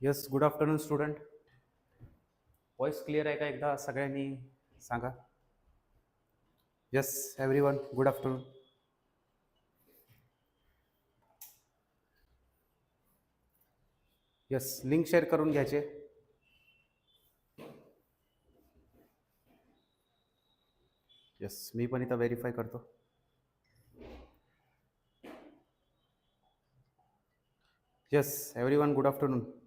Yes good afternoon student voice clear आहे का एकदा सगळ्यांनी सांगा? Yes everyone good afternoon yes link share करून घ्यायचे. यस मी पण इथं व्हेरीफाय करतो. Yes everyone good afternoon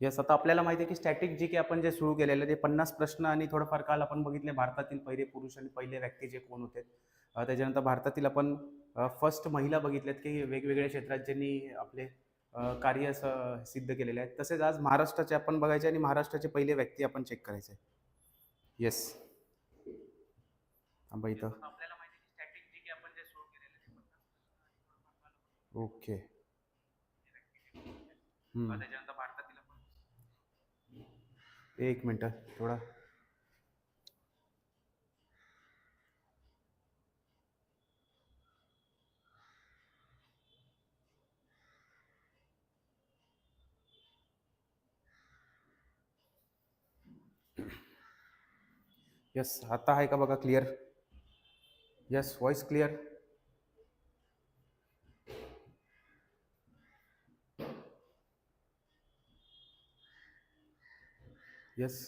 yes आता आपल्याला माहिती आहे की स्टॅटिक जी की आपण जे सुरू केलेलं ते पन्नास प्रश्न आणि थोडंफार काल आपण बघितले भारतातील पहिले पुरुष आणि पहिले व्यक्ती जे कोण होते. त्याच्यानंतर भारतातील आपण फर्स्ट महिला बघितल्यात की वेगवेगळ्या क्षेत्रात ज्यांनी आपले कार्य सिद्ध केलेले आहेत. तसेच आज महाराष्ट्राचे आपण बघायचे आणि महाराष्ट्राचे पहिले व्यक्ती आपण चेक करायचे. येस थांबा इथं. आपल्याला माहिती आहे की स्टॅटिक जी की आपण जे सुरू केलेलं आहे ओके हम्म. त्याच्यानंतर भारतातील आपण एक मिनटं थोडा. यस आता आहे का बघा clear yes voice clear yes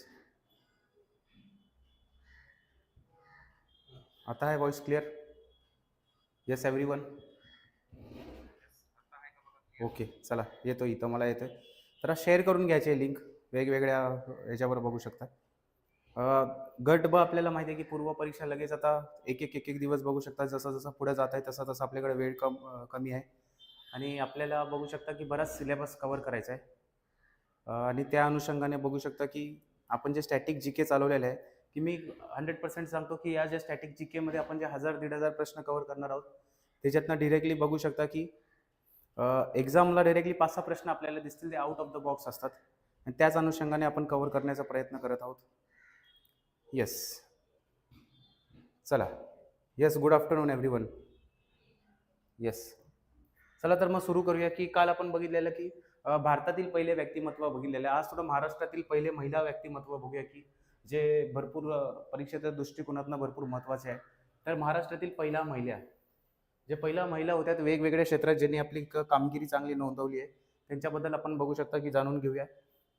आता आहे voice clear yes everyone okay चला येतो इथं मला येतं तर शेअर करून घ्यायचे लिंक वेगवेगळ्या याच्यावर बघू शकता. गट ब आपल्याला माहिती आहे की पूर्व परीक्षा लगेच आता एक एक एक एक दिवस बघू शकता. जसं जसं पुढे जात आहे तसं तसं आपल्याकडे वेळ कम कमी आहे. आणि आपल्याला बघू शकता की बराच सिलेबस कवर करायचा आहे. आणि त्या अनुषंगाने बघू शकता की आपण जे स्टॅटिक जी के चालवलेलं आहे की मी हंड्रेड पर्सेंट सांगतो की या ज्या स्टॅटिक जी केमध्ये आपण जे हजार दीड हजार प्रश्न कव्हर करणार आहोत त्याच्यातनं डिरेक्टली बघू शकता की एक्झामला डायरेक्टली पाच सहा प्रश्न आपल्याला दिसतील ते आउट ऑफ द बॉक्स असतात. आणि त्याच अनुषंगाने आपण कव्हर करण्याचा प्रयत्न करत आहोत. येस चला. Yes good afternoon everyone yes चला तर मग सुरू करूया की काल आपण बघितलेलं की भारतातील पहिले व्यक्तिमत्व बघितलेलं आहे. आज थोडं महाराष्ट्रातील पहिले महिला व्यक्तिमत्व बघूया की जे भरपूर परीक्षेच्या दृष्टिकोनातून भरपूर महत्त्वाचे आहे. तर महाराष्ट्रातील पहिल्या महिला जे पहिल्या महिला होत्या वेगवेगळ्या क्षेत्रात ज्यांनी आपली क- कामगिरी चांगली नोंदवली आहे त्यांच्याबद्दल आपण बघू शकता की जाणून घेऊया.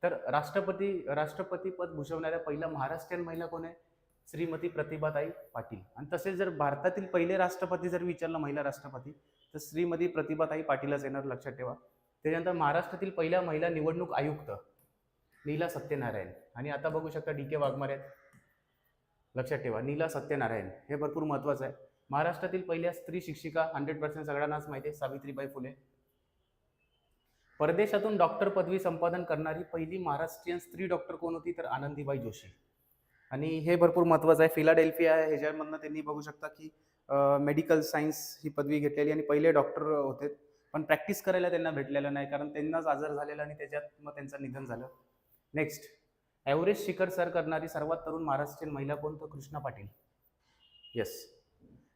तर राष्ट्रपती राष्ट्रपती पद भूषवणाऱ्या पहिल्या महाराष्ट्रीयन महिला कोण आहे? श्रीमती प्रतिभाताई पाटील. आणि तसेच जर भारतातील पहिले राष्ट्रपती जर विचारलं महिला राष्ट्रपती तर श्रीमती प्रतिभाताई पाटीलच येणार लक्षात ठेवा. त्याच्यानंतर महाराष्ट्रातील पहिल्या महिला निवडणूक आयुक्त नीला सत्यनारायण. आणि आता बघू शकता डी के वाघमारे आहेत. लक्षात ठेवा नीला सत्यनारायण हे भरपूर महत्त्वाचं आहे. महाराष्ट्रातील पहिल्या स्त्री शिक्षिका हंड्रेड पर्सेंट सगळ्यांनाच माहिती आहे सावित्रीबाई फुले. परदेशातून डॉक्टर पदवी संपादन करणारी पहिली महाराष्ट्रीयन स्त्री डॉक्टर कोण होती? तर आनंदीबाई जोशी. आणि हे भरपूर महत्त्वाचं आहे. फिलाडेल्फिया ह्याच्यामधनं त्यांनी बघू शकता की मेडिकल सायन्स ही पदवी घेतलेली आणि पहिले डॉक्टर होते. पण प्रॅक्टिस करायला त्यांना भेटलेलं नाही कारण त्यांनाच आजार झालेला आणि त्याच्यात मग त्यांचं निधन झालं. नेक्स्ट एव्हरेस्ट शिखर सर करणारी सर्वात तरुण महाराष्ट्रीयन महिला कोण? तर कृष्णा पाटील. येस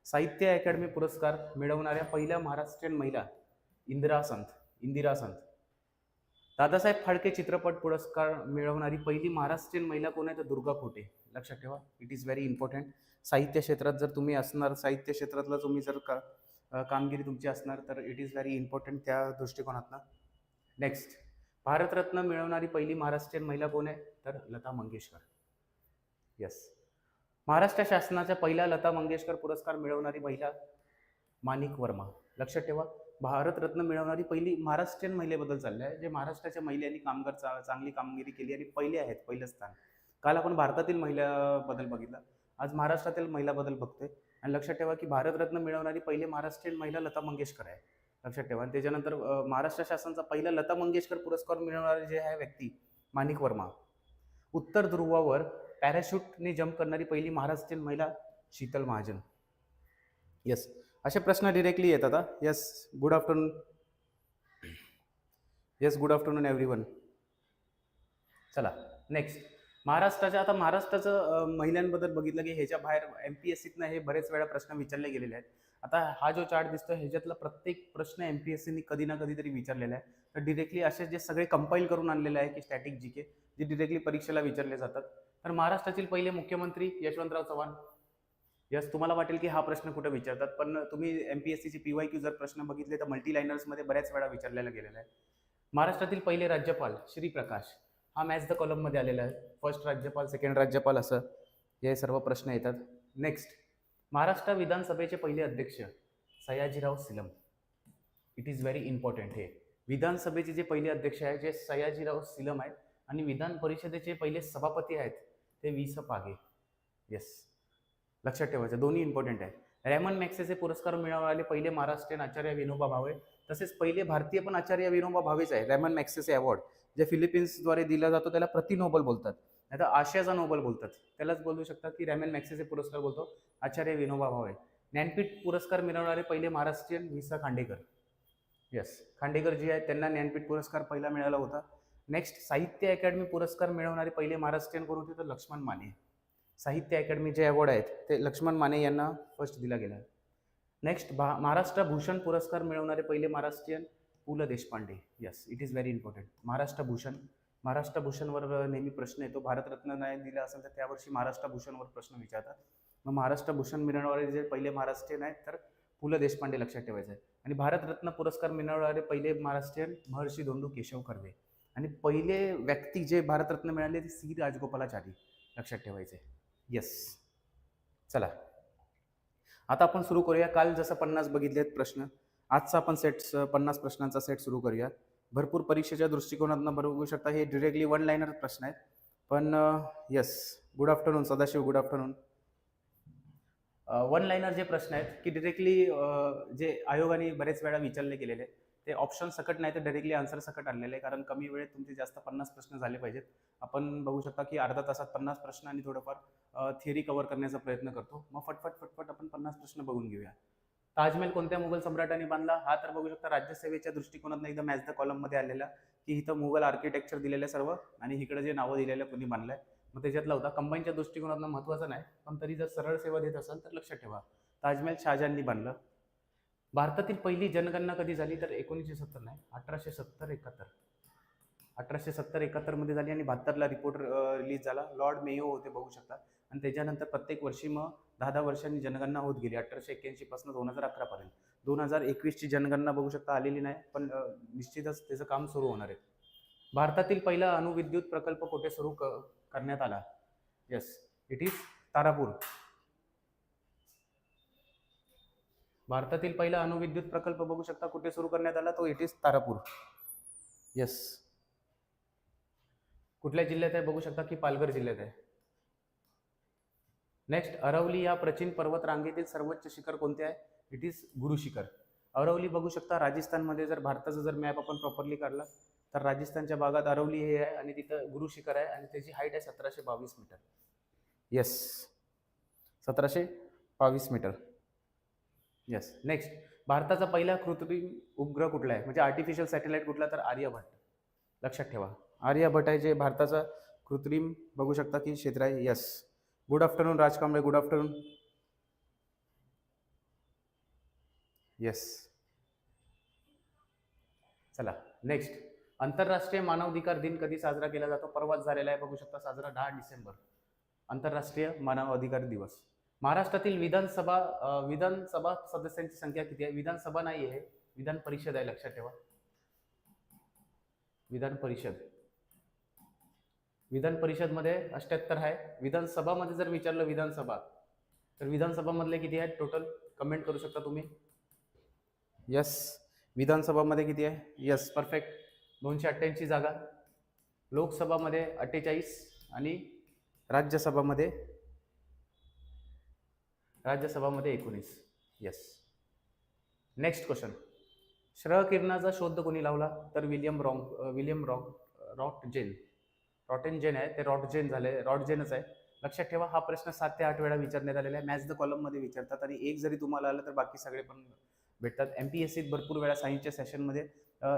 साहित्य अकॅडमी पुरस्कार मिळवणाऱ्या पहिल्या महाराष्ट्रीयन महिला इंदिरा संत इंदिरा संत. दादासाहेब फाळके चित्रपट पुरस्कार मिळवणारी पहिली महाराष्ट्रीयन महिला कोण आहे? तर दुर्गा खोटे. लक्षात ठेवा इट इज व्हेरी इम्पॉर्टंट साहित्य क्षेत्रात जर तुम्ही असणार साहित्य क्षेत्रातला तुम्ही जर का कामगिरी तुमची असणार तर इट इज व्हेरी इम्पॉर्टंट त्या दृष्टिकोनातनं. नेक्स्ट भारतरत्न मिळवणारी पहिली महाराष्ट्रीयन महिला कोण आहे? तर लता मंगेशकर. यस महाराष्ट्र शासनाच्या पहिला लता मंगेशकर पुरस्कार मिळवणारी महिला माणिक वर्मा. लक्षात ठेवा भारतरत्न मिळवणारी पहिली महाराष्ट्रीयन महिलेबद्दल चाललं आहे जे महाराष्ट्राच्या महिलांनी कामगार चा चांगली कामगिरी केली आणि पहिले आहेत पहिलं स्थान. काल आपण भारतातील महिलाबद्दल बघितलं. आज महाराष्ट्रातील महिलाबद्दल बघतोय. आणि लक्षात ठेवा की भारतरत्न मिळवणारी पहिली महाराष्ट्रीयन महिला लता मंगेशकर आहे. लक्षात ठेवा. आणि त्याच्यानंतर महाराष्ट्र शासनाचा पहिला लता मंगेशकर पुरस्कार मिळवणारी जे आहे व्यक्ती माणिक वर्मा. उत्तर ध्रुवावर पॅराशूटने जम्प करणारी पहिली महाराष्ट्रीयन महिला शीतल महाजन. येस असे प्रश्न डिरेक्टली येतात हा. Yes good afternoon yes good afternoon everyone चला नेक्स्ट महाराष्ट्राच्या आता महाराष्ट्राचं महिलांबद्दल बघितलं की ह्याच्या बाहेर एम पी एस सीतनं हे बरेच वेळा प्रश्न विचारले गेलेले आहेत. आता हा जो चार्ट दिसतो ह्याच्यातला प्रत्येक प्रश्न एम पी एस सीनी कधी ना कधीतरी विचारलेला आहे. तर डिरेक्टली असे जे सगळे कंपाईल करून आणलेले आहे की स्टॅटिक जी के जे डिरेक्टली परीक्षेला विचारले जातात. तर महाराष्ट्रातील पहिले मुख्यमंत्री यशवंतराव चव्हाण. यस तुम्हाला वाटेल की हा प्रश्न कुठे विचारतात पण तुम्ही एम पी एस सीचे पी वाय क्यू जर प्रश्न बघितले तर मल्टी लायनर्समध्ये बऱ्याच वेळा विचारलेला गेलेला आहे. महाराष्ट्रातील पहिले राज्यपाल श्री प्रकाश हा मॅच द कॉलममध्ये आलेला आहे. फर्स्ट राज्यपाल सेकंड राज्यपाल असं हे सर्व प्रश्न येतात. नेक्स्ट महाराष्ट्र विधानसभेचे पहिले अध्यक्ष Sayajirao Silam. It is very important हे. विधानसभेचे जे पहिले अध्यक्ष आहेत जे सयाजीराव सिलम आहेत आणि विधान परिषदेचे पहिले सभापती आहेत ते वी. स. पागे. येस लक्षात ठेवायचं दोन्ही इम्पॉर्टंट आहे. रॅमन मॅक्सेचे पुरस्कार मिळवणारे पहिले महाराष्ट्रीयन आचार्य विनोबा भावे तसेच पहिले भारतीय पण आचार्य विनोबा भावेच आहे. रॅमन मॅक्सेचे अवॉर्ड जे फिलिपिन्सद्वारे दिला जातो त्याला प्रति नोबल बोलतात. नाही तर आशियाचा नोबल बोलतात. त्यालाच बोलू शकतात की रॅमेल मॅक्सेसे पुरस्कार बोलतो. आचार्य विनोबा भावे. ज्ञानपीठ पुरस्कार मिळवणारे पहिले महाराष्ट्रीयन विसा खांडेकर. येस खांडेकर जे आहेत त्यांना ज्ञानपीठ पुरस्कार पहिला मिळाला होता. नेक्स्ट साहित्य अकॅडमी पुरस्कार मिळवणारे पहिले महाराष्ट्रीयन कोण होते? तर लक्ष्मण माने. साहित्य अकॅडमी जे अवॉर्ड आहेत ते लक्ष्मण माने यांना फर्स्ट दिला गेला. नेक्स्ट भा महाराष्ट्र भूषण पुरस्कार मिळवणारे पहिले Maharashtrian Pu La Deshpande. Yes it is very important Maharashtra Bhushan. Maharashtra भूषणवर नेहमी प्रश्न येतो. भारतरत्न नाही दिला असेल तर त्यावर्षी महाराष्ट्र भूषणवर प्रश्न विचारतात. मग महाराष्ट्र भूषण मिळवणारे जे पहिले महाराष्ट्रीयन आहेत तर पु ल देशपांडे लक्षात ठेवायचं आहे. आणि भारतरत्न पुरस्कार मिळवणारे पहिले महाराष्ट्रीयन महर्षी धोंडू केशव कर्वे आणि पहिले व्यक्ती जे भारतरत्न मिळाले ते सी. राजगोपालाचारी लक्षात ठेवायचे येस चला. आता आपण सुरू करूया. काल जसं पन्नास बघितले आहेत प्रश्न. आजचा आपण सेट पन्नास प्रश्नांचा सेट सुरू करूया. भरपूर परीक्षेच्या दृष्टिकोनातून बघू शकता हे डिरेक्टली वन लाईनर प्रश्न आहेत. पण yes good afternoon Sadashiv good afternoon one liner जे प्रश्न आहेत की डिरेक्टली जे आयोगाने बरेच वेळा विचारले गेलेले ते ऑप्शन सकट नाही तर डायरेक्टली आन्सर सकट आणलेले आहे. कारण कमी वेळेत तुमचे जास्त पन्नास प्रश्न झाले पाहिजेत. आपण बघू शकता की अर्धा तासात पन्नास प्रश्न आणि थोडंफार थिअरी कव्हर करण्याचा प्रयत्न करतो. मग फटफट फटफट आपण पन्नास प्रश्न बघून घेऊया. ताजमहल कोणत्या मुघल सम्राटाने बांधला? हा तर बघू शकता राज्यसेवेच्या दृष्टिकोनातून एकदम मॅच द कॉलममध्ये आलेला की इथं मुघल आर्किटेक्चर दिलेलं सर्व आणि इकडे जे नावं दिलेलं कोणी बांधलंय. मग त्याच्यातला होता कंबाईनच्या दृष्टिकोनातून महत्त्वाचं नाही पण तरी जर सरळ सेवा देत असाल तर लक्षात ठेवा ताजमहल शहाजहांनी बांधलं. भारतातील पहिली जनगणना कधी झाली? तर एकोणीसशे सत्तर नाही अठराशे सत्तर एकाहत्तर. अठराशे सत्तर एकाहत्तरमध्ये झाली आणि बहात्तरला रिपोर्ट रिलीज झाला. लॉर्ड मेयो होते बघू शकता. आणि त्याच्यानंतर प्रत्येक वर्षी मग दहा दहा वर्षांनी जनगणना होत गेली. अठराशे एक्क्याऐंशीपासून दोन हजार अकरापर्यंत दोन हजार एकवीसची जनगणना बघू शकता आलेली नाही पण निश्चितच त्याचं काम सुरू होणार आहे. भारतातील पहिला अणुविद्युत प्रकल्प कुठे सुरू क करण्यात आला? Yes it is Tarapur. भारतातील पहिला अणुविद्युत प्रकल्प बघू शकता कुठे सुरू करण्यात आला? तो इट इज तारापूर. येस कुठल्या जिल्ह्यात आहे? बघू शकता की पालघर जिल्ह्यात आहे. नेक्स्ट अरवली या प्राचीन पर्वत रांगेतील सर्वोच्च शिखर कोणते आहे? It is Guru Shikhar. अरवली बघू शकता राजस्थानमध्ये जर भारताचा जर मॅप आपण प्रॉपरली काढला तर राजस्थानच्या भागात अरवली हे आहे आणि तिथं गुरु शिखर आहे आणि त्याची हाईट आहे सतराशे बावीस मीटर येस सतराशे बावीस मीटर येस नेक्स्ट भारताचा पहिला कृत्रिम उपग्रह कुठला आहे? म्हणजे आर्टिफिशियल सॅटेलाइट कुठला तर आर्यभट्ट. लक्षात ठेवा. आर्यभट्ट आहे जे भारताचा कृत्रिम बघू शकता की क्षेत्र आहे. Yes good afternoon Raj Kamble good afternoon yes चला नेक्स्ट आंतरराष्ट्रीय मानवाधिकार दिन कधी साजरा केला जातो? परवाच झालेला आहे बघू शकता साजरा दहा डिसेंबर. आंतरराष्ट्रीय मानवाधिकार दिवस. महाराष्ट्रातील विधानसभा विधानसभा सदस्यांची संख्या किती आहे? विधानसभा नाही आहे विधान परिषद आहे लक्षात ठेवा. विधान परिषद. विधान परिषदमध्ये अठ्याहत्तर आहे. विधानसभामध्ये जर विचारलं विधानसभा तर विधानसभामधले किती आहेत टोटल कमेंट करू शकता तुम्ही? यस विधानसभामध्ये किती आहे? यस परफेक्ट दोनशे अठ्ठ्याऐंशी जागा. लोकसभामध्ये अठ्ठेचाळीस आणि राज्यसभामध्ये? राज्यसभामध्ये एकोणीस. येस नेक्स्ट क्वेश्चन श्र किरणाचा शोध कोणी लावला? तर विलियम रॉंग विलियम रॉंग रॉटेन रॉटेनजेन आहे ते रॉटजेन झाले रॉटजेनच आहे. लक्षात ठेवा हा प्रश्न सात ते आठ वेळा विचारण्यात आलेला आहे. मॅच द कॉलममध्ये विचारतात आणि एक जरी तुम्हाला आलं तर बाकी सगळे पण भेटतात. एम पी एस सीत भरपूर वेळा सायन्सच्या सेशनमध्ये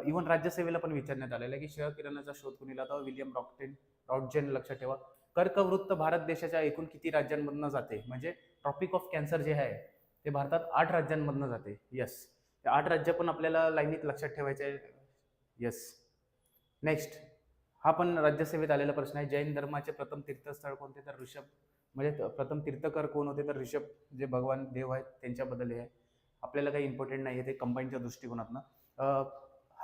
इव्हन राज्यसेवेला पण विचारण्यात आलेलं आहे की श्रेय किरणाचा शोध कुणी लावता? विलियम रॉकटेन रॉटजेन लक्षात ठेवा. कर्कवृत्त भारत देशाच्या एकूण किती राज्यांमधनं जाते? म्हणजे ट्रॉपिक ऑफ कॅन्सर जे आहे ते भारतात आठ राज्यांमधनं जाते. यस ते आठ राज्य पण आपल्याला लाईनीत लक्षात ठेवायचे आहे. यस नेक्स्ट हा पण राज्यसेवेत आलेला प्रश्न आहे. जैन धर्माचे प्रथम तीर्थस्थळ कोणते? तर ऋषभ म्हणजे त- प्रथम तीर्थकर कोण होते? तर ऋषभ जे भगवान देव आहेत त्यांच्याबद्दल हे आहे. आपल्याला काही इम्पॉर्टंट नाही आहे ते कंबाईनच्या दृष्टिकोनातनं.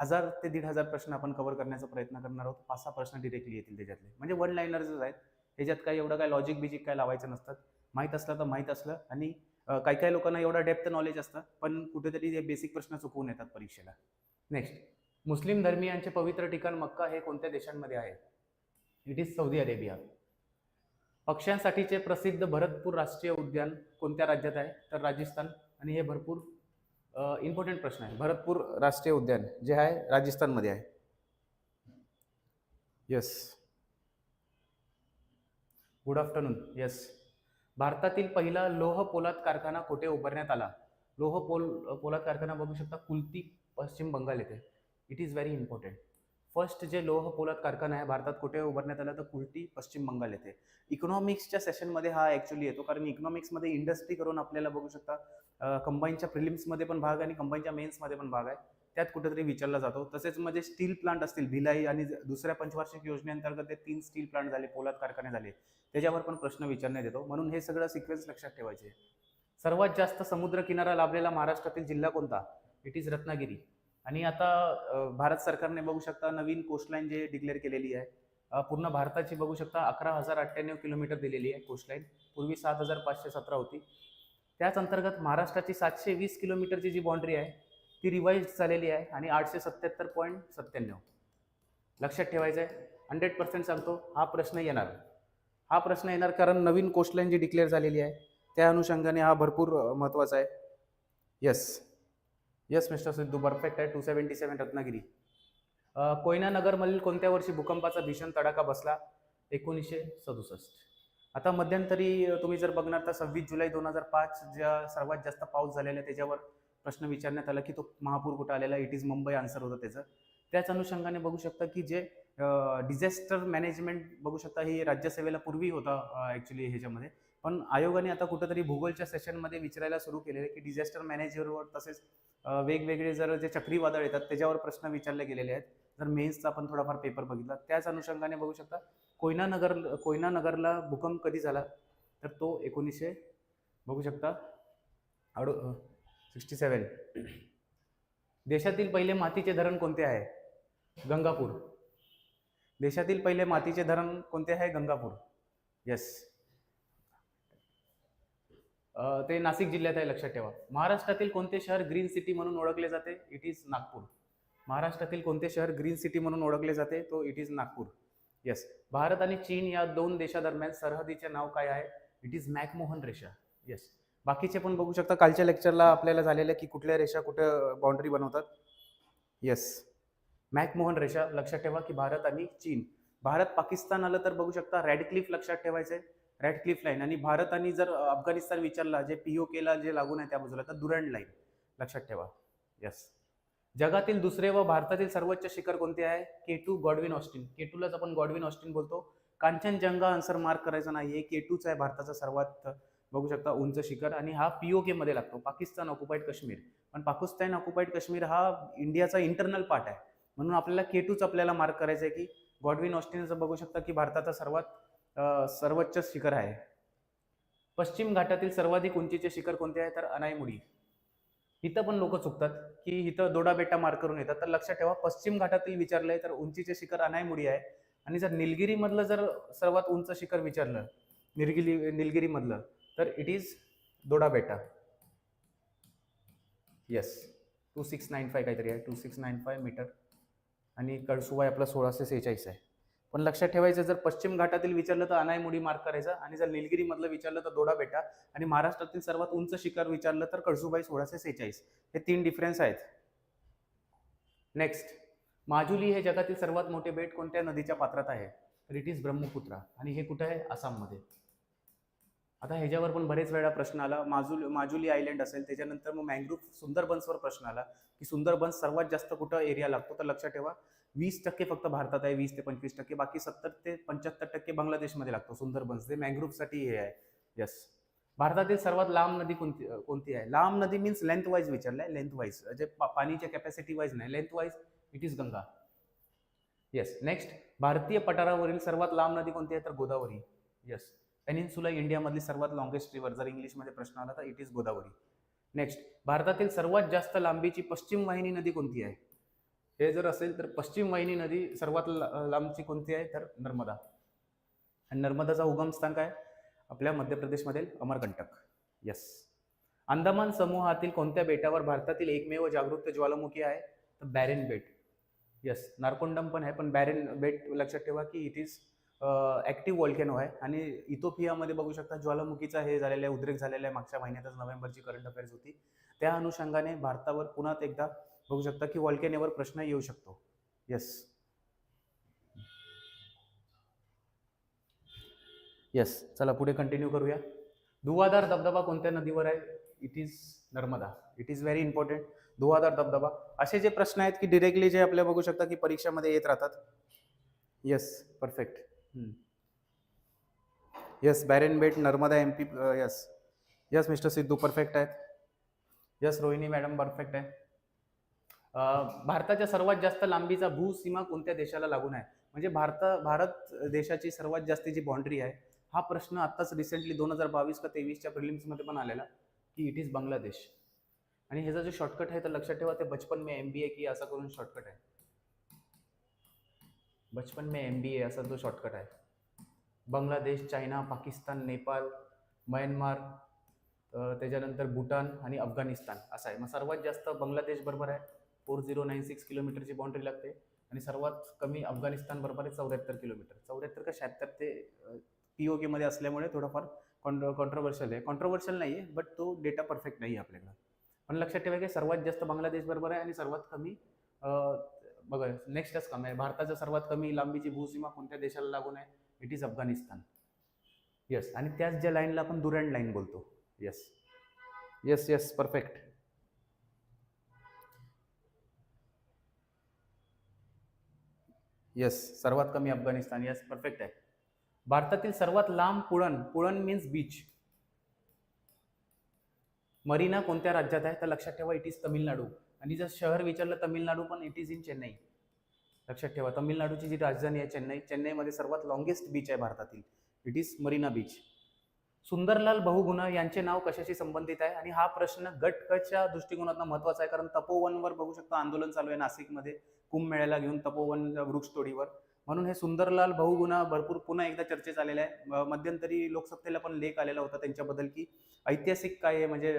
हजार ते दीड हजार प्रश्न आपण कव्हर करण्याचा प्रयत्न करणार आहोत. पाच सहा प्रश्न डिरेक्टली येतील त्याच्यातले. म्हणजे वन लाईनर्सच आहेत. ह्याच्यात काही एवढं काय लॉजिक बिजिक काय लावायचं नसतात माहीत असलं तर माहीत असलं. आणि काही काही लोकांना एवढं डेप्थ नॉलेज असतं. पण कुठेतरी हे बेसिक प्रश्न चुकवून येतात परीक्षेला. नेक्स्ट मुस्लिम धर्मियांचे पवित्र ठिकाण मक्का हे कोणत्या देशांमध्ये आहे? इट इज सौदी अरेबिया पक्ष्यांसाठीचे प्रसिद्ध भरतपूर राष्ट्रीय उद्यान कोणत्या राज्यात आहे? तर राजस्थान. आणि हे भरपूर इम्पॉर्टंट प्रश्न आहे. भरतपूर राष्ट्रीय उद्यान जे आहे राजस्थानमध्ये आहे. यस गुड आफ्टरनून येस भारतातील पहिला लोह पोलाद कारखाना कुठे उभारण्यात आला? लोह पोल पोलाद कारखाना बघू शकता. कुलती पश्चिम बंगाल येथे. It is very important first जे लोह पोलाद कारखाना आहे भारतात कुठे उभारण्यात आला तर कुलटी पश्चिम बंगाल येथे इकॉनॉमिक्सच्या सेशनमध्ये हा ॲक्च्युली येतो कारण इकॉनॉमिक्समध्ये इंडस्ट्री करून आपल्याला बघू शकता कंबाईनच्या प्रिलिम्समध्ये पण भाग आणि कंबाईनच्या मेन्समध्ये पण भाग आहे. त्यात कुठेतरी विचारला जातो. तसेच म्हणजे स्टील प्लांट असतील भिलाई आणि ज- दुसऱ्या पंचवार्षिक योजनेअंतर्गत ते तीन स्टील प्लांट झाले पोलाद कारखाने झाले. त्याच्यावर पण प्रश्न विचारण्यात येतो. म्हणून हे सगळं सिक्वेन्स लक्षात ठेवायचे. सर्वात जास्त समुद्र किनारा लाभलेला महाराष्ट्रातील जिल्हा कोणता? It is Ratnagiri. आणि आता भारत सरकारने बघू शकता नवीन कोस्टलाईन जे डिक्लेअर केलेली आहे पूर्ण भारताची बघू शकता अकरा हजार अठ्ठ्याण्णव किलोमीटर दिलेली आहे कोस्टलाईन पूर्वी सात हजार पाचशे सतरा होती. त्याच अंतर्गत महाराष्ट्राची सातशे वीस किलोमीटरची जी बाउंड्री आहे ती रिवाईज झालेली आहे आणि आठशे सत्याहत्तर पॉईंट सत्त्याण्णव. लक्षात ठेवायचं आहे हंड्रेड पर्सेंट सांगतो हा प्रश्न येणार. हा प्रश्न येणार कारण नवीन कोस्टलाईन जी डिक्लेअर झालेली आहे त्या अनुषंगाने हा भरपूर महत्त्वाचा आहे. Yes yes mister Sidhu perfect आहे. Two seventy seven Ratnagiri. Koyna नगरमधील कोणत्या वर्षी भूकंपाचा भीषण तडाखा बसला? एकोणीसशे सदुसष्ट. आता मध्यंतरी तुम्ही जर बघणार तर सव्वीस जुलै दोन हजार पाच ज्या सर्वात जास्त पाऊस झालेला आहे त्याच्यावर प्रश्न विचारण्यात आला की तो महापूर कुठं आलेला? इट इज मुंबई आन्सर होतं त्याचं. त्याच अनुषंगाने बघू शकता की जे डिझास्टर मॅनेजमेंट बघू शकता हे राज्यसेवेला पूर्वी होता ॲक्च्युली ह्याच्यामध्ये. पण आयोगाने आता कुठंतरी भूगोलच्या सेशनमध्ये विचारायला सुरू केलेलं की डिझास्टर मॅनेजरवर तसेच वेगवेगळे जर जे चक्रीवादळ येतात त्याच्यावर प्रश्न विचारले गेलेले आहेत. जर मेन्सचा आपण थोडाफार पेपर बघितला त्याच अनुषंगाने बघू शकता कोयना नगर कोयना नगरला भूकंप कधी झाला? तर तो एकोणीसशे बघू शकता अडो सिक्स्टी सेवन देशातील पहिले मातीचे धरण कोणते आहे? गंगापूर. देशातील पहिले मातीचे धरण कोणते आहे? गंगापूर. येस ते नाशिक जिल्ह्यात आहे लक्षात ठेवा. महाराष्ट्रातील कोणते शहर ग्रीन सिटी म्हणून ओळखले जाते? It is Nagpur. महाराष्ट्रातील कोणते शहर ग्रीन सिटी म्हणून ओळखले जाते? तो it is Nagpur. Yes Bharat आणि चीन या दोन देशादरम्यान सरहदीचे नाव काय आहे? इट इज मॅकमोहन रेषा येस बाकीचे पण बघू शकता. कालच्या लेक्चरला आपल्याला झालेलं की कुठल्या रेषा कुठं बाउंड्री बनवतात? येस मॅकमोहन रेषा लक्षात ठेवा की भारत आणि चीन. भारत पाकिस्तान आलं तर बघू शकता. रॅडक्लिफ लक्षात ठेवायचं आहे रॅडक्लिफ लाईन आणि भारत आणि जर अफगाणिस्तान विचारला जे पीओ केला जे लागून आहे त्या बाजूला तर दुरंड लाईन लक्षात ठेवा. यस जगातील दुसरे व भारतातील सर्वोच्च शिखर कोणते आहे? के टू गॉडविन ऑस्टिन के टूलाच आपण गॉडविन ऑस्टिन बोलतो. कांचनजंगा आन्सर मार्क करायचा नाही. के टूच आहे भारताचा सर्वात बघू शकता उंच शिखर. आणि हा पीओके मध्ये लागतो. पाकिस्तान ऑक्युपाईड काश्मीर. पण पाकिस्तान ऑक्युपाईड काश्मीर हा इंडियाचा इंटरनल पार्ट आहे. म्हणून आपल्याला के टूच आपल्याला मार्क करायचं आहे की गॉडविन ऑस्टिनचं बघू शकता की भारताचा सर्वात सर्वोच्च शिखर आहे. पश्चिम घाटातील सर्वाधिक उंचीचे शिखर कोणते आहे? तर अनाईमुडी. इथं पण लोक चुकतात की इथं दोडा बेटा मार्क करून येतात. तर लक्षात ठेवा पश्चिम घाटातील विचारलंय तर उंचीचे शिखर अनायमुडी आहे. आणि जर निलगिरीमधलं जर सर्वात उंच शिखर विचारलं निलगिरी निलगिरीमधलं तर it is Doda Betta. Yes two six nine five काहीतरी आहे. Two six nine five metre आणि कळसुबाई आपला सोळाशे सेहेचाळीस आहे. पण लक्षात ठेवायचं जर पश्चिम घाटातील विचारलं तर अनायमुडी मार्क करायचा आणि जर निलगिरीमधलं विचारलं तर दोडा बेटा आणि महाराष्ट्रातील सर्वात उंच शिखर विचारलं तर कळसुबाई सोळाशे सेहेचाळीस. हे तीन डिफरन्स आहेत. नेक्स्ट माजुली हे जगातील सर्वात मोठे बेट कोणत्या नदीच्या पात्रात आहे? तर इट इज ब्रह्मपुत्रा. आणि हे कुठं आहे? आसाममध्ये. आता ह्याच्यावर पण बरेच वेळा प्रश्न आला. माजुल माजुली आयलँड असेल त्याच्यानंतर मग मँग्रोव्ह सुंदरबन्सवर प्रश्न आला की सुंदरबन्स सर्वात जास्त कुठं एरिया लागतो? तर लक्षात ठेवा. वीस टक्के फक्त भारतात आहे वीस ते पंचवीस टक्के बाकी सत्तर ते पंच्याहत्तर टक्के बांगलादेशमध्ये लागतो सुंदरबन्स. जे मँग्रोव्हसाठी हे आहे. यस भारतातील सर्वात लांब नदी कोणती कोणती आहे? लांब नदी मीन्स लेंथ वाईज विचारलंय लेंथ वाईज जे पा- पाणीच्या कॅपॅसिटी वाईज नाही lengthwise it is Ganga. Yes next भारतीय पठारावरील सर्वात लांब नदी कोणती आहे? तर गोदावरी. येस पेनिन्सुला इंडियामधली सर्वात लॉंगेस्ट रिव्हर जर इंग्लिशमध्ये प्रश्न आला तर इट इज गोदावरी. नेक्स्ट भारतातील सर्वात जास्त लांबीची पश्चिम वाहिनी नदी कोणती आहे? हे जर असेल तर पश्चिम वाहिनी नदी सर्वात लांबची कोणती आहे? तर नर्मदा. आणि नर्मदाचा उगमस्थान काय? आपल्या मध्य प्रदेशमधील अमरकंटक. यस अंदमान समूहातील कोणत्या बेटावर भारतातील एकमेव जागृत ज्वालामुखी आहे? तर बॅरेन बेट. यस नारकोंडम पण आहे पण बॅरेन बेट लक्षात ठेवा की इट इज ॲक्टिव्ह वॉल्केनो आहे. आणि इथोपियामध्ये बघू शकता ज्वालामुखीचा हे झालेला आहे उद्रेक झालेला आहे. मागच्या महिन्यातच नोव्हेंबरची करंट अफेअर्स होती. त्या अनुषंगाने भारतावर पुन्हा एकदा बघू शकता की वॉल्केनेवर प्रश्न येऊ शकतो. येस येस चला पुढे कंटिन्यू करूया. धुवाधार धबधबा कोणत्या नदीवर आहे? It is Narmada. It is very important Dhuandhar धबधबा. असे जे प्रश्न आहेत की डिरेक्टली जे आपल्या बघू शकता की परीक्षामध्ये येत राहतात. येस परफेक्ट येस बॅरेन बेट Narmada M P yes yes mister Sidhu perfect आहेत. यस रोहिणी मॅडम परफेक्ट आहे. भारताच्या सर्वात जास्त लांबीचा भूसीमा कोणत्या देशाला लागून आहे? म्हणजे भारत भारत देशाची सर्वात जास्तीची बाउंड्री आहे हा प्रश्न आत्ताच रिसेंटली दोन हजार बावीस का तेवीसच्या प्रिलिम्समध्ये पण आलेला की इट इज बांगलादेश. आणि ह्याचा जो शॉर्टकट आहे तर लक्षात ठेवा ते बचपन में एम बी ए की असा करून शॉर्टकट आहे. बचपन में एम बी ए असा जो शॉर्टकट आहे. बांगलादेश चायना पाकिस्तान नेपाळ म्यानमार त्याच्यानंतर भूटान आणि अफगाणिस्तान असं आहे. मग सर्वात जास्त बांगलादेश बरोबर आहे. फोर झिरो नाईन सिक्स किलोमीटरची बाउंड्री लागते. आणि सर्वात कमी अफगाणिस्तान बरोबर आहे चौऱ्याहत्तर किलोमीटर. चौऱ्याहत्तर का शहात्तर ते पी ओ केमध्ये असल्यामुळे थोडाफार कॉन्ट्र कॉन्ट्रोवर्शियल आहे. कॉन्ट्रोवर्शियल नाही आहे बट तो डेटा परफेक्ट नाही आहे आपल्याकडं. पण लक्षात ठेवा की सर्वात जास्त बांगलादेश बरोबर आहे आणि सर्वात कमी बघा नेक्स्टच कमी आहे. भारताचा सर्वात कमी लांबीची भूसीमा कोणत्या देशाला लागून आहे इट इज अफगाणिस्तान. येस आणि त्याच ज्या लाईनला आपण दुरँड लाईन बोलतो. Yes yes yes perfect yes सर्वात कमी अफगाणिस्तान. येस परफेक्ट आहे. भारतातील सर्वात लांब पुळण पुळण मीन्स बीच मरीना कोणत्या राज्यात आहे? तर लक्षात ठेवा इट इज तमिळनाडू. आणि जर शहर विचारलं तमिळनाडू पण इट इज इन चेन्नई. लक्षात ठेवा तमिळनाडूची जी राजधानी आहे चेन्नई चेन्नईमध्ये सर्वात लॉंगेस्ट बीच आहे भारतातील. It is Marina beach Sundarlal Bahuguna यांचे नाव कशाशी संबंधित आहे? आणि हा प्रश्न गटकच्या दृष्टिकोनातून महत्त्वाचा आहे कारण तपोवनवर बघू शकता आंदोलन चालू आहे नाशिकमध्ये. कुंभमेळ्याला घेऊन तपोवन वृक्षतोडीवर. म्हणून हे सुंदरलाल बहुगुणा भरपूर पुन्हा एकदा चर्चेत आलेले आहे. मध्यंतरी लोकसत्तेला पण लेख आलेला होता त्यांच्याबद्दल की ऐतिहासिक काय आहे? म्हणजे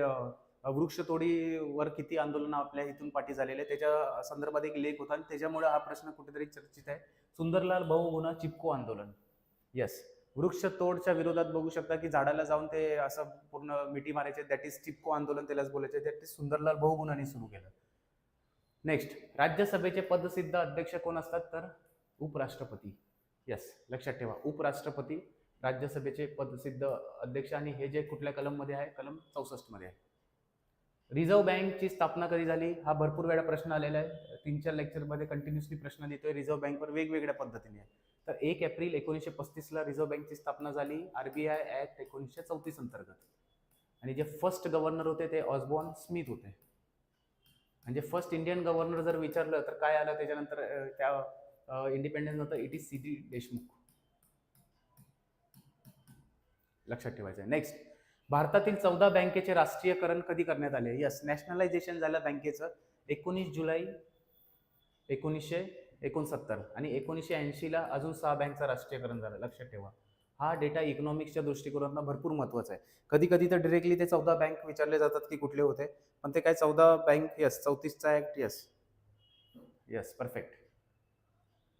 वृक्षतोडीवर किती आंदोलन आपल्या इथून पाठी झालेले आहे. त्याच्या संदर्भात एक लेख होता आणि त्याच्यामुळे हा प्रश्न कुठेतरी चर्चित आहे. सुंदरलाल बहुगुणा चिपको आंदोलन. येस वृक्षतोडच्या विरोधात बघू शकता की झाडाला जाऊन ते असं पूर्ण मिठी मारायचे. दॅट इज चिपको आंदोलन त्यालाच बोलायचे. दॅट इज सुंदरलाल बहुगुणाने सुरू केलं. नेक्स्ट राज्यसभेचे पदसिद्ध अध्यक्ष कोण असतात तर? उपराष्ट्रपती. येस लक्षात ठेवा. उपराष्ट्रपती राज्यसभेचे पदसिद्ध अध्यक्ष आणि हे जे कुठल्या कलममध्ये आहे? कलम चौसष्टमध्ये आहे. रिझर्व्ह बँकची स्थापना कधी झाली? हा भरपूर वेळा प्रश्न आलेला आहे. तीन चार लेक्चरमध्ये कंटिन्युअसली प्रश्न देतोय रिझर्व्ह बँकवर वेगवेगळ्या पद्धतीने आहे. तर एक एप्रिल एकोणीसशे पस्तीसला रिझर्व्ह बँकची स्थापना झाली. आरबीआय ॲक्ट एकोणीसशे चौतीस अंतर्गत. आणि जे फर्स्ट गव्हर्नर होते ते ऑसबॉर्न स्मिथ होते. म्हणजे फर्स्ट इंडियन गव्हर्नर जर विचारलं तर काय आलं त्याच्यानंतर त्या इंडिपेंडन्स नंतर it is C D Deshmukh लक्षात ठेवायचं आहे. नेक्स्ट भारतातील चौदा बँकेचे राष्ट्रीयकरण कधी करण्यात आले? यस नॅशनलायझेशन झालं बँकेचं एकोणीस जुलै एकोणीसशे एकोणसत्तर आणि एकोणीसशे ऐंशीला अजून सहा बँकचं राष्ट्रीयकरण झालं. लक्षात ठेवा. हा डेटा इकॉनॉमिक्सच्या दृष्टिकोनातून भरपूर महत्त्वाचा आहे. कधी कधी तर डिरेक्टली ते चौदा बँक विचारले जातात की कुठले होते पण ते काय चौदा bank yes चौतीसचा act yes yes perfect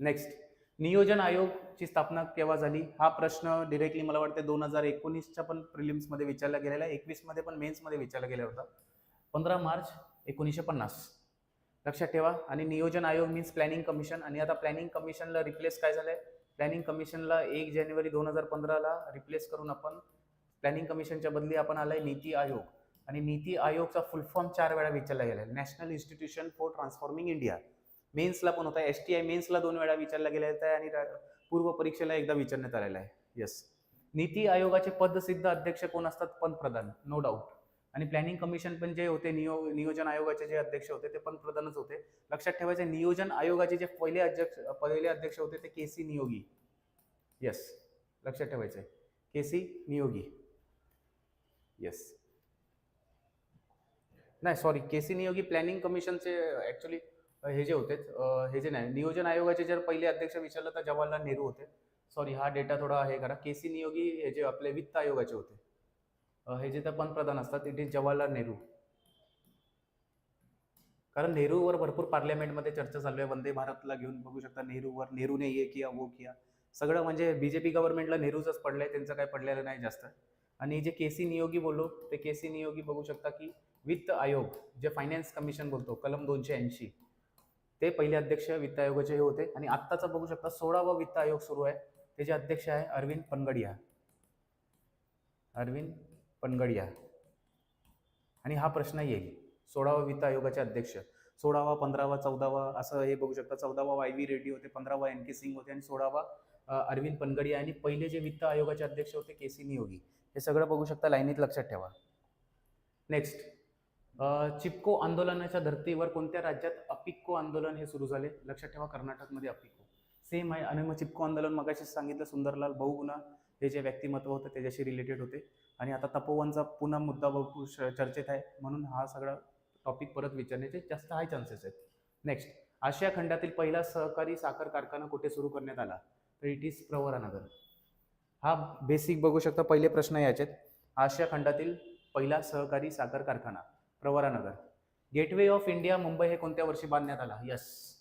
next नियोजन आयोगची स्थापना केव्हा झाली? हा प्रश्न डिरेक्टली मला वाटते दोन हजार एकोणीसच्या पण प्रिलिम्समध्ये विचारला गेलेला आहे. एकवीसमध्ये पण मेन्समध्ये विचारला गेला होता. पंधरा मार्च एकोणीसशे पन्नास. लक्षात ठेवा. आणि नियोजन आयोग मीन्स प्लॅनिंग कमिशन आणि आता प्लॅनिंग कमिशनला रिप्लेस काय झालं आहे प्लॅनिंग कमिशनला एक जानेवारी दोन हजार पंधराला रिप्लेस करून आपण प्लॅनिंग कमिशनच्या बदली आपण आलाय नीती आयोग. आणि नीती आयोगचा फुल फॉर्म चार वेळा विचारला गेला national institution for transforming India मेन्सला पण होता. एस टी आय मेन्सला दोन वेळा विचारला गेला आहे आणि पूर्व परीक्षेला एकदा विचारण्यात आलेला आहे. येस नीती आयोगाचे पदसिद्ध अध्यक्ष कोण असतात? पंतप्रधान. नो डाऊट आणि प्लॅनिंग कमिशन पण जे होते नियो नियोजन आयोगाचे जे अध्यक्ष होते ते पंतप्रधानच होते. लक्षात ठेवायचे नियोजन आयोगाचे जे पहिले अध्यक्ष पहिले अध्यक्ष होते ते के सी नियोगी. येस लक्षात ठेवायचे के सी नियोगी. येस नाही sorry K C Neogi planning कमिशनचे actually हे जे होते हे जे नाही नियोजन आयोगाचे जर पहिले अध्यक्ष विचारलं तर जवाहरलाल नेहरू होते. सॉरी हा डेटा थोडा हे करा. के सी नियोगी हे जे आपले वित्त आयोगाचे होते. हे जे तर पंतप्रधान असतात इट इज जवाहरलाल नेहरू. कारण नेहरूवर भरपूर पार्लमेंटमध्ये चर्चा चालू आहे. वंदे भारतला घेऊन बघू शकता नेहरूवर नेहरूने ये किया वो किया. सगळं म्हणजे बी जे पी गव्हर्नमेंटला पडलं आहे त्यांचं काय पडलेलं नाही जास्त. आणि जे के सी नियोगी बोललो ते के सी नियोगी बघू शकता की वित्त आयोग जे फायनान्स कमिशन बोलतो कलम दोनशे ऐंशी ते पहिले अध्यक्ष वित्त आयोगाचे हे होते. आणि आत्ताचा बघू शकता सोळावा वित्त आयोग सुरू आहे. त्याचे अध्यक्ष आहे अरविंद पनगडिया. अरविंद पनगडिया. आणि हा प्रश्न येईल. सोळावा वित्त आयोगाचे अध्यक्ष सोळावा पंधरावा चौदावा असं हे बघू शकता. चौदावा वाय व्ही रेड्डी होते पंधरावा एन के सिंग होते आणि सोळावा अरविंद पनगडिया. आणि पहिले जे वित्त आयोगाचे अध्यक्ष होते के सी नियोगी. हे सगळं बघू शकता लाईनीत लक्षात ठेवा. नेक्स्ट चिपको आंदोलनाच्या धर्तीवर कोणत्या राज्यात अपिक्को आंदोलन हे सुरू झाले? लक्षात ठेवा कर्नाटकमध्ये अपिक्को. सेम आहे आणि मग चिपको आंदोलन मगाशीच सांगितलं सुंदरलाल बहुगुणा हे जे व्यक्तिमत्व होतं त्याच्याशी रिलेटेड होते. आणि आता तपोवनचा पुन्हा मुद्दा भरपूर श- चर्चेत आहे. म्हणून हा सगळा टॉपिक परत विचारण्याचे जास्त हाय चान्सेस आहेत. नेक्स्ट आशिया खंडातील पहिला सहकारी साखर कारखाना कुठे सुरू करण्यात आला? तर इट इज प्रवरानगर. हा बेसिक बघू शकता पहिले प्रश्न याचे आशिया खंडातील पहिला सहकारी साखर कारखाना Pravaranagar. Gateway of India Mumbai हे कोणत्या वर्षी बांधण्यात आला? यस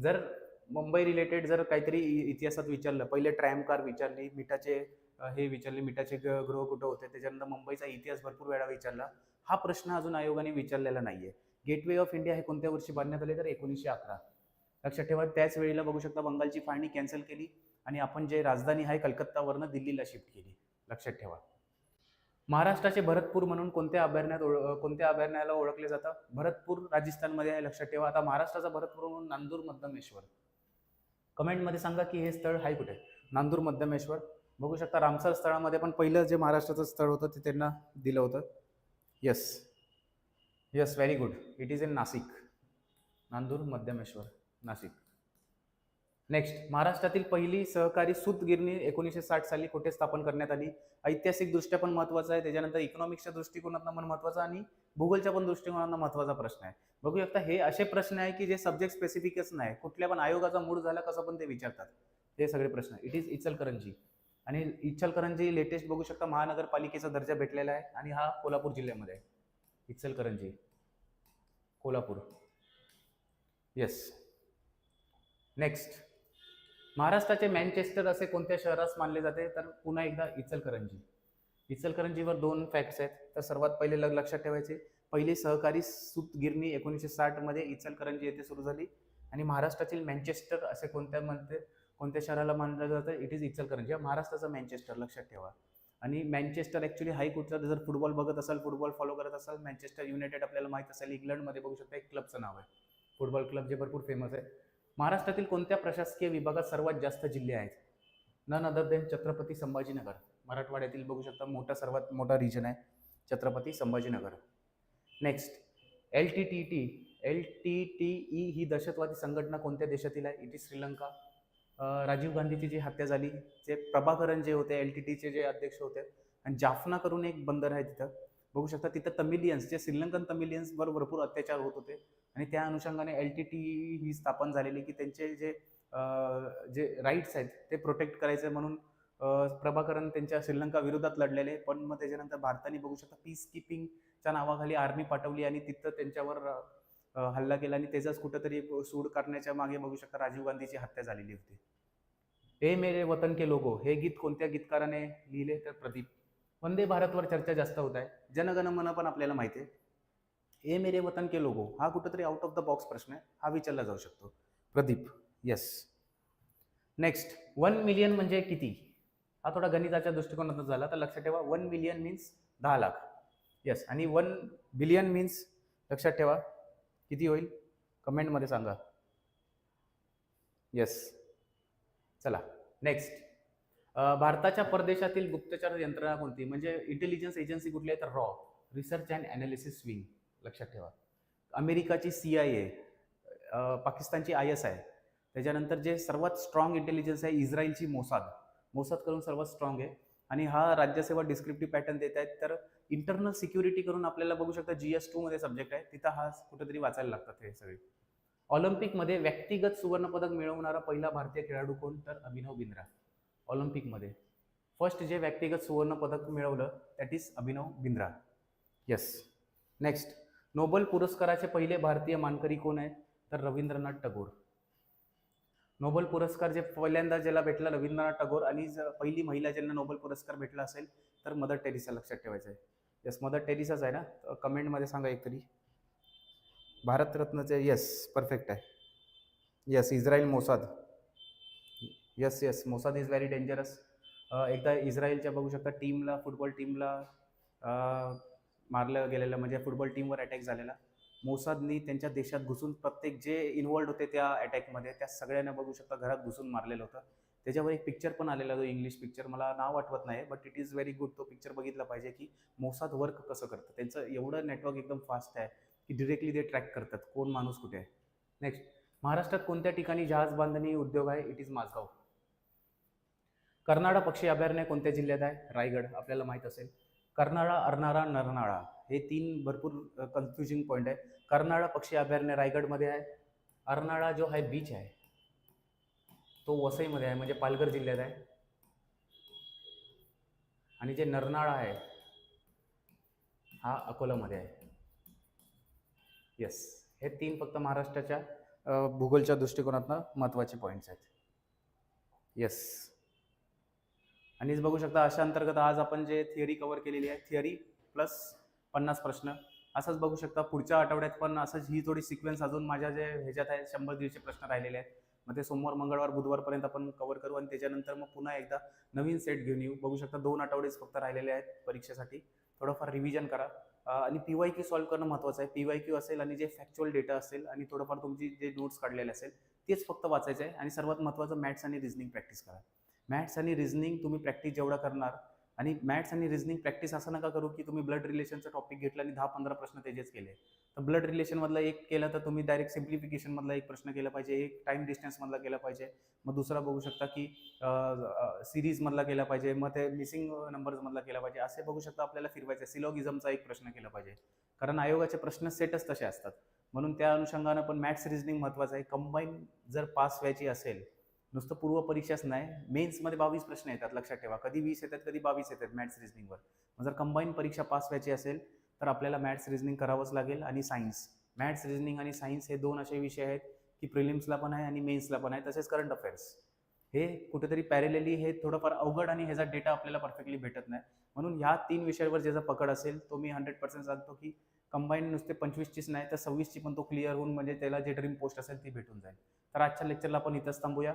जर मुंबई रिलेटेड जर काहीतरी इतिहासात विचारलं पहिले ट्रॅम कार विचारली मिठाचे हे विचारले मिठाचे ग- गृह कुठं होते त्याच्यानंतर मुंबईचा इतिहास भरपूर वेळा विचारला. हा प्रश्न अजून आयोगाने विचारलेला नाहीये. गेटवे ऑफ इंडिया हे कोणत्या वर्षी बांधण्यात आले? तर एकोणीसशे अकरा. लक्षात ठेवा त्याच वेळेला बघू शकता बंगालची फाळणी कॅन्सल केली आणि आपण जे राजधानी आहे कलकत्तावरनं दिल्लीला शिफ्ट केली. लक्षात ठेवा. महाराष्ट्राचे भरतपूर म्हणून कोणत्या अभयारण्यात ओळ- कोणत्या अभयारण्याला ओळखले जातं? भरतपूर राजस्थानमध्ये आहे लक्षात ठेवा. आता महाराष्ट्राचा भरतपूर म्हणून नांदूर मध्यमेश्वर. कमेंटमध्ये सांगा की हे स्थळ आहे कुठे? नांदूर मध्यमेश्वर. बघू शकता रामसर स्थळामध्ये पण पहिलं जे महाराष्ट्राचं स्थळ होतं ते त्यांना दिलं होतं. Yes yes very good it is in Nashik Nandur Madhyameshwar Nashik next महाराष्ट्रातील पहिली सहकारी सूत गिरणी एकोणीसशे साठ साली कुठे स्थापन करण्यात आली? ऐतिहासिकदृष्ट्या पण महत्त्वाचं आहे. त्याच्यानंतर इकॉनॉमिक्सच्या दृष्टिकोनातून पण महत्त्वाचं आणि भूगोलच्या पण दृष्टिकोनातून महत्त्वाचा प्रश्न आहे. बघू शकता हे असे प्रश्न आहे की जे सब्जेक्ट स्पेसिफिकच नाही कुठल्या पण आयोगाचा मूड झाला कसं पण ते विचारतात. हे सगळे प्रश्न. It is Ichalkaranji. आणि इचलकरंजी लेटेस्ट बघू शकता महानगरपालिकेचा दर्जा भेटलेला आहे आणि हा कोल्हापूर जिल्ह्यामध्ये आहे. इचलकरंजी. कोल्हापूर. येस नेक्स्ट महाराष्ट्राचे मॅनचेस्टर असे कोणत्या शहरास मानले जाते? तर पुन्हा एकदा इचलकरंजी. इचलकरंजीवर दोन फॅक्ट्स आहेत. तर सर्वात पहिले लग लक्षात ठेवायचे. पहिली सहकारी सूत गिरणी एकोणीसशे साठमध्ये इचलकरंजी येथे सुरू झाली. आणि महाराष्ट्रातील मँचेस्टर असे कोणत्या म्हणते? कोणत्या शहराला मानलं जातं? It is Ichalkaranji. महाराष्ट्राचं मॅनचेस्टर मँचेस्टर लक्षात ठेवा. आणि मॅनचेस्टर ॲक्च्युली हाय कुठचा जर फुटबॉल बघत असाल फुटबॉल फॉलो करत असाल मॅनचेस्टर युनायटेड आपल्याला माहीत असेल इंग्लंडमध्ये बघू शकता एक क्लबचं नाव आहे. फुटबॉल क्लब जे भरपूर फेमस आहे. महाराष्ट्रातील कोणत्या प्रशासकीय विभागात सर्वात जास्त जिल्हे आहेत? None other than Chhatrapati Sambhajinagar. मराठवाड्यातील बघू शकता मोठा सर्वात मोठा रिजन आहे Chhatrapati Sambhajinagar. Next L T T T L T T E ही दहशतवादी संघटना कोणत्या देशातील आहे? It is Sri Lanka. Rajiv गांधीची जी हत्या झाली जे प्रभाकरन जे होते एल टी टीचे जे अध्यक्ष होते आणि जाफना करून एक बंदर आहे तिथं. बघू शकता तिथं तमिलियन्स जे श्रीलंकन तमिलियन्सवर भरपूर अत्याचार होत होते. आणि त्या अनुषंगाने एल टी टी ही स्थापन झालेली की त्यांचे जे जे राईट्स आहेत ते प्रोटेक्ट करायचे म्हणून प्रभाकरण प्रभाकरन त्यांच्या श्रीलंका विरोधात लढलेले. पण मग त्याच्यानंतर भारताने बघू शकता पीस किपिंगच्या नावाखाली आर्मी पाठवली आणि तिथं त्यांच्यावर हल्ला केला. आणि त्याचाच कुठंतरी सूड करण्याच्या मागे बघू शकता राजीव गांधीची हत्या झालेली होती. हे मेरे वतन के लोगो हे गीत कोणत्या गीतकाराने लिहिले? तर प्रदीप. वंदे भारतवर चर्चा जास्त होत आहे. जनगण मन पण आपल्याला माहिती आहे. ए मेरे वतन के लोगो हा कुठंतरी आउट ऑफ द बॉक्स प्रश्न आहे हा विचारला जाऊ शकतो. Pradeep yes next one million म्हणजे किती? हा थोडा गणिताच्या दृष्टिकोनातून झाला तर लक्षात ठेवा वन मिलियन मीन्स दहा लाख. येस आणि वन बिलियन मीन्स लक्षात ठेवा किती होईल? कमेंटमध्ये सांगा. येस चला नेक्स्ट भारताच्या परदेशातील गुप्तचर यंत्रणा कोणती? म्हणजे इंटेलिजन्स एजन्सी कुठली आहे? तर रॉ रिसर्च अँड ॲनालिसिस विंग लक्षात ठेवा. अमेरिकाची सी आय ए पाकिस्तानची आय एस आय त्याच्यानंतर जे सर्वात स्ट्रॉंग इंटेलिजन्स आहे इस्रायलची मोसाद. मोसाद करून सर्वात स्ट्रॉंग आहे. आणि हा राज्यसेवा डिस्क्रिप्टिव्ह पॅटर्न देत आहेत. तर इंटरनल सिक्युरिटी करून आपल्याला बघू शकता जी एसमध्ये सब्जेक्ट आहे. तिथं हा कुठेतरी वाचायला लागतात हे सगळे. ऑलिम्पिकमध्ये व्यक्तिगत सुवर्णपदक मिळवणारा पहिला भारतीय खेळाडू कोण? तर अभिनव बिंद्रा. ऑलिम्पिकमध्ये. फर्स्ट जे व्यक्तिगत सुवर्णपदक मिळवलं that is Abhinav Bindra. Yes next Nobel पुरस्काराचे पहिले भारतीय मानकरी कोण आहेत तर रवींद्रनाथ टागोर. नोबल पुरस्कार जे पहिल्यांदा ज्याला भेटला रवींद्रनाथ टागोर आणि ज- पहिली महिला ज्यांना नोबल पुरस्कार भेटला असेल तर मदर टेरिसा लक्षात ठेवायचं आहे यस मदर टेरिसाच आहे ना? कमेंटमध्ये सांगा एकतरी. भारतरत्नचे येस परफेक्ट आहे. Yes Israel Mossad. Yes yes Mossad is very dangerous एकदा इस्रायलच्या बघू शकता टीमला फुटबॉल टीमला मारलं गेलेलं म्हणजे फुटबॉल टीमवर अटॅक झालेला. मोसादनी त्यांच्या देशात घुसून प्रत्येक जे इन्वॉल्ड होते त्या अटॅकमध्ये त्या सगळ्यांना बघू शकता घरात घुसून मारलेलं होतं. त्याच्यावर एक पिक्चर पण आलेला जो इंग्लिश पिक्चर मला नाव आठवत नाही but it is very good तो पिक्चर बघितला पाहिजे की मोसाद वर्क कसं करतं. त्यांचं एवढं नेटवर्क एकदम फास्ट आहे की डिरेक्टली ते ट्रॅक करतात. कोण माणूस कुठे आहे? नेक्स्ट महाराष्ट्रात कोणत्या ठिकाणी जहाज बांधणी उद्योग आहे? इट इज माझगाव कर्नाटक पक्षी अभयारण्य कोणत्या जिल्ह्यात आहे? रायगड. आपल्याला माहीत असेल. कर्नाळा अर्नाळा नरनाळा हे तीन भरपूर कन्फ्युजिंग पॉईंट आहे. कर्नाळा पक्षी अभयारण्य रायगडमध्ये आहे. अर्नाळा जो आहे बीच आहे. तो वसईमध्ये आहे म्हणजे पालघर जिल्ह्यात आहे. आणि जे नरनाळा आहे हा अकोलामध्ये आहे. येस हे तीन फक्त महाराष्ट्राच्या भूगोलच्या दृष्टिकोनातनं महत्त्वाचे पॉईंट्स आहेत. येस आणि बघू शकता अशा अंतर्गत आज आपण जे थिअरी कव्हर केलेली आहे थिअरी प्लस पन्नास प्रश्न असंच बघू शकता पुढच्या आठवड्यात पण असंच ही थोडी सिक्वेन्स अजून माझ्या जे ह्याच्यात आहे शंभर दीडशे प्रश्न राहिलेले आहेत. मग ते सोमवार मंगळवार बुधवारपर्यंत आपण कव्हर करू आणि त्याच्यानंतर मग पुन्हा एकदा नवीन सेट घेऊन येऊ. बघू शकता दोन आठवडेच फक्त राहिलेले आहेत परीक्षेसाठी. थोडंफार रिव्हिजन करा. आणि पी वाय क्यू सॉल्व्ह करणं महत्त्वाचं आहे. पी वाय क्यू असेल आणि जे फॅक्च्युअल डेटा असेल आणि थोडंफार तुमची जे नोट्स काढलेले असेल तेच फक्त वाचायचं आहे. आणि सर्वात महत्त्वाचं मॅथ्स आणि रिझनिंग प्रॅक्टिस करा. मॅथ्स आणि रिझनिंग तुम्ही प्रॅक्टिस जेवढा करणार आणि मॅथ्स आणि रिझनिंग प्रॅक्टिस असं नका करू की तुम्ही ब्लड रिलेशनचं टॉपिक घेतलं आणि दहा पंधरा प्रश्न त्याचेच केले. तर ब्लड रिलेशनमधला एक केलं तर तुम्ही डायरेक्ट सिम्प्लिफिकेशनमधला एक प्रश्न केला पाहिजे एक टाईम डिस्टन्समधला केला पाहिजे. मग दुसरा बघू शकता की सिरीजमधला केला पाहिजे मग ते मिसिंग नंबर्समधला केला पाहिजे. असे बघू शकता आपल्याला फिरवायचं सिलॉगिझमचा एक प्रश्न केला पाहिजे. कारण आयोगाचे प्रश्न सेटच तसे असतात. म्हणून त्या अनुषंगानं पण मॅथ्स रिझनिंग महत्त्वाचं आहे. कंबाईन जर पास व्हायची असेल नुसतं पूर्व परीक्षाच नाही मेन्समध्ये बावीस प्रश्न येतात लक्षात ठेवा. कधी वीस येतात कधी बावीस येतात मॅथ्स रिझनिंगवर मग जर कंबाईन परीक्षा पास व्हायची असेल तर आपल्याला मॅथ्स रिझनिंग करावंच लागेल आणि सायन्स मॅथ्स रिझनिंग आणि सायन्स हे दोन असे विषय आहेत की प्रिलिम्सला पण आहे आणि मेन्सला पण आहे तसेच करंट अफेअर्स हे कुठेतरी पॅरेलेली हे थोडंफार अवघड आणि ह्याचा डेटा आपल्याला परफेक्टली भेटत नाही. म्हणून ह्या तीन विषयावर ज्याचा पकड असेल तो मी हंड्रेड पर्सेंट सांगतो की कंबाईन नुसते पंचवीसचीच नाही तर सव्वीसची पण तो क्लिअर होऊन म्हणजे त्याला जे ड्रीम पोस्ट असेल ती भेटून जाईल. तर आजच्या लेक्चरला आपण इथंच थांबूया.